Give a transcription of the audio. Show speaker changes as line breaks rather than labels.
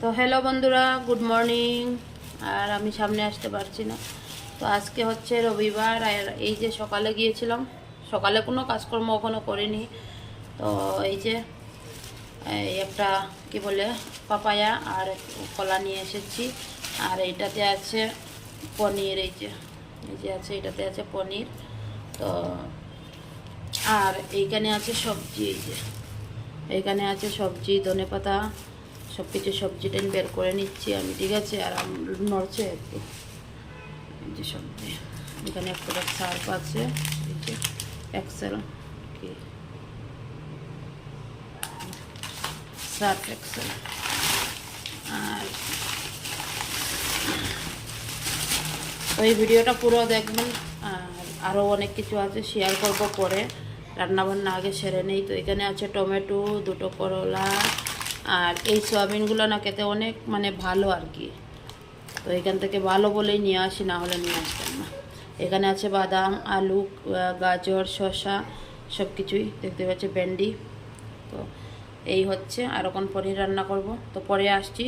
তো হ্যালো বন্ধুরা good morning আর আমি সামনে আসতে পারছি না। তো আজকে হচ্ছে রবিবার, আর এই যে সকালে গিয়েছিলাম, সকালে কোনো কাজকর্ম এখনও করিনি। তো এই যে একটা কি বলে, পাপায়া আর কলা নিয়ে এসেছি। আর এইটাতে আছে পনির, এই যে এই যে আছে, এটাতে আছে পনির। তো আর এইখানে আছে সবজি, এই যে, এইখানে আছে সবজি ধনে পাতা সব কিছু সবজিটা আমি বের করে নিচ্ছি আমি, ঠিক আছে? আর নড়ছে একটু যে সবজি এখানে এক একটা সার্ফ আছে। এক্সেল কি? সার্ফ এক্সেল আর এই ভিডিওটা পুরো দেখবেন। আর আরও অনেক কিছু আছে শেয়ার করব পরে। রান্নাবান্না আগে সেরে নেই। তো এখানে আছে টমেটো, দুটো করলা আর এই সোয়াবিনগুলো না খেতে অনেক মানে ভালো আর কি। তো এখান থেকে ভালো বলেই নিয়ে আসি, না হলে নিয়ে আসতাম না। এখানে আছে বাদাম, আলু গাজর, শসা সব কিছুই দেখতে পাচ্ছি ভেন্ডি। তো এই হচ্ছে, আর এখন পনির রান্না করব। তো পরে আসছি।